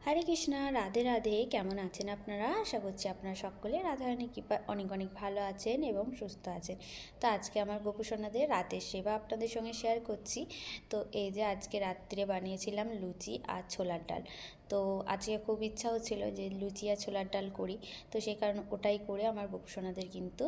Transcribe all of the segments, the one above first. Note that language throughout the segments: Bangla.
হরে কৃষ্ণা, রাধে রাধে। কেমন আছেন আপনারা? আশা করছি আপনারা সকলে রাধারানী কৃপা অনেক অনেক ভালো আছেন এবং সুস্থ আছেন। তো আজকে আমার গোপুসোনাদের রাতের সেবা আপনাদের সঙ্গে শেয়ার করছি। তো এই যে আজকে রাত্রে বানিয়েছিলাম লুচি আর ছোলার ডাল। তো আজকে খুব ইচ্ছা হচ্ছিল যে লুচি আর ছোলার ডাল করি। তো সেই কারণে ওটাই করে আমার গোপুসোনাদের কিন্তু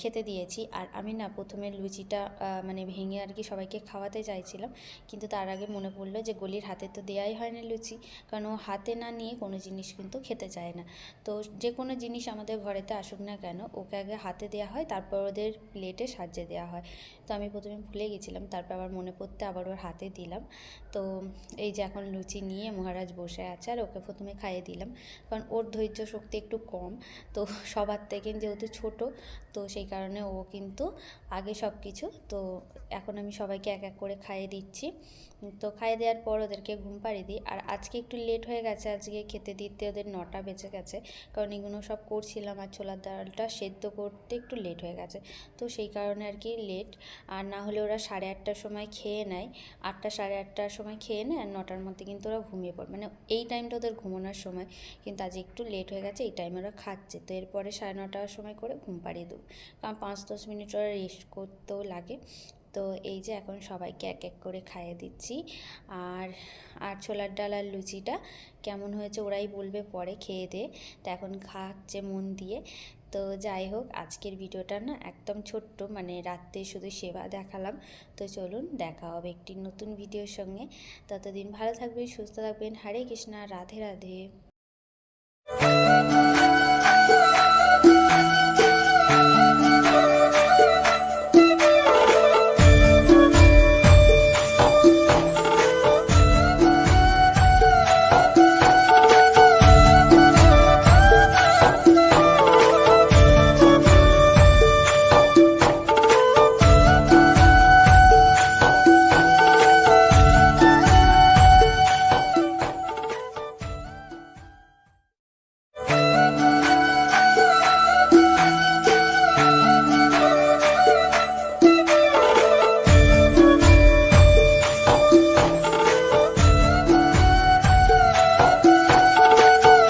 খেতে দিয়েছি। আর আমি না প্রথমে লুচিটা মানে ভেঙে আর কি সবাইকে খাওয়াতে চাইছিলাম। কিন্তু তার আগে মনে পড়ল যে গলির হাতে তো দেওয়াই হয় না লুচি। কারণ ও হাতে না নিয়ে কোনো জিনিস কিন্তু খেতে চায় না। তো যে কোনো জিনিস আমাদের ঘরেতে আসুক না কেন, ওকে আগে হাতে দেওয়া হয়, তারপর ওদের প্লেটে সাজিয়ে দেওয়া হয়। তো আমি প্রথমে ভুলে গেছিলাম, তারপর আবার মনে পড়তে আবার ওর হাতে দিলাম। তো এই যে এখন লুচি নিয়ে মহারাজ বসে আছে আর ওকে প্রথমে খাইয়ে দিলাম। কারণ ওর ধৈর্য শক্তি একটু কম, তো সবার থেকে যেহেতু ছোট, তো সেই কারণে ও কিন্তু আগে সব কিছু তো এখন আমি সবাইকে এক এক করে খাইয়ে দিচ্ছি। তো খাইয়ে দেওয়ার পর ওদেরকে ঘুম পাড়িয়ে দিই। আর আজকে একটু লেট হয়ে গেছে, আজকে খেতে দিতে ওদের নটা বেজে গেছে। কারণ এগুলো সব করছিলাম আর ছোলার ডালটা সেদ্ধ করতে একটু লেট হয়ে গেছে। তো সেই কারণে আর কি লেট আর না হলে ওরা সাড়ে আটটার সময় খেয়ে নেয়। আটটা সাড়ে আটটার সময় খেয়ে নেয় আর নটার মধ্যে কিন্তু ওরা ঘুমিয়ে পড়ে। মানে এই টাইমটা ওদের ঘুমানোর সময়। কিন্তু আজ একটু লেট হয়ে গেছে, এই টাইমে ওরা খাচ্ছে। তো এরপরে সাড়ে নটার সময় করে ঘুম পাড়িয়ে দেবো। কারণ পাঁচ দশ মিনিট ওরা রেস্ট করতেও লাগে। তো এই যে এখন সবাইকে এক এক করে খাইয়ে দিচ্ছি। আর আর ছোলার ডাল আর লুচিটা কেমন হয়েছে ওরাই বলবে পরে খেয়ে দে। তো এখন খাচ্ছে মন দিয়ে। তো যাই হোক, আজকের ভিডিওটা না একদম ছোট্ট মানে রাত্রে শুধু সেবা দেখালাম। তো চলুন, দেখা হবে একটি নতুন ভিডিওর সঙ্গে। ততদিন ভালো থাকবেন, সুস্থ থাকবেন। হরে কৃষ্ণা, রাধে রাধে।